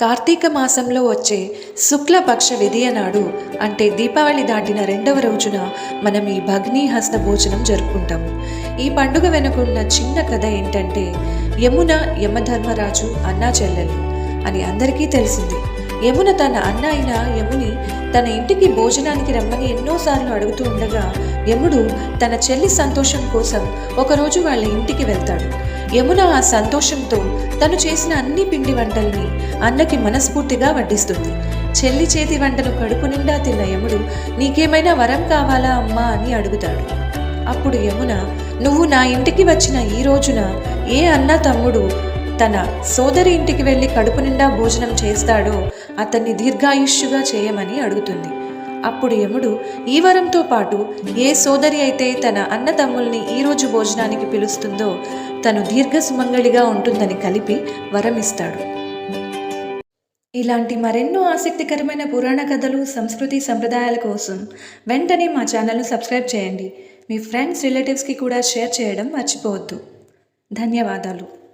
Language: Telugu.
కార్తీక మాసంలో వచ్చే శుక్లపక్ష విధియ నాడు అంటే దీపావళి దాటిన రెండవ రోజున మనం ఈ భగ్ని హస్త భోజనం జరుపుకుంటాము ఈ పండుగ వెనుకున్న చిన్న కథ ఏంటంటే యమున యమధర్మరాజు అన్నా చెల్లెలు అని అందరికీ తెలిసింది. యమున తన అన్న అయిన యముని తన ఇంటికి భోజనానికి రమ్మని ఎన్నోసార్లు అడుగుతూ ఉండగా యముడు తన చెల్లి సంతోషం కోసం ఒకరోజు వాళ్ళ ఇంటికి వెళ్తాడు. యమున ఆ సంతోషంతో తను చేసిన అన్ని పిండి వంటల్ని అన్నకి మనస్ఫూర్తిగా వడ్డిస్తుంది. చెల్లి చేతి వంటను కడుపు నిండా తిన్న యముడు నీకేమైనా వరం కావాలా అమ్మా అని అడుగుతాడు. అప్పుడు యమున నువ్వు నా ఇంటికి వచ్చిన ఈ రోజున ఏ అన్న తమ్ముడు తన సోదరి ఇంటికి వెళ్ళి కడుపు నిండా భోజనం చేస్తాడో అతన్ని దీర్ఘాయుష్యుగా చేయమని అడుగుతుంది. అప్పుడు యముడు ఈ వరంతో పాటు ఏ సోదరి అయితే తన అన్నదమ్ముల్ని ఈరోజు భోజనానికి పిలుస్తుందో తను దీర్ఘ సుమంగళిగా ఉంటుందని కలిపి వరం ఇస్తాడు ఇలాంటి మరెన్నో ఆసక్తికరమైన పురాణ కథలు సంస్కృతి సంప్రదాయాల కోసం వెంటనే మా ఛానల్ను సబ్స్క్రైబ్ చేయండి. మీ ఫ్రెండ్స్ రిలేటివ్స్కి కూడా షేర్ చేయడం మర్చిపోవద్దు. ధన్యవాదాలు.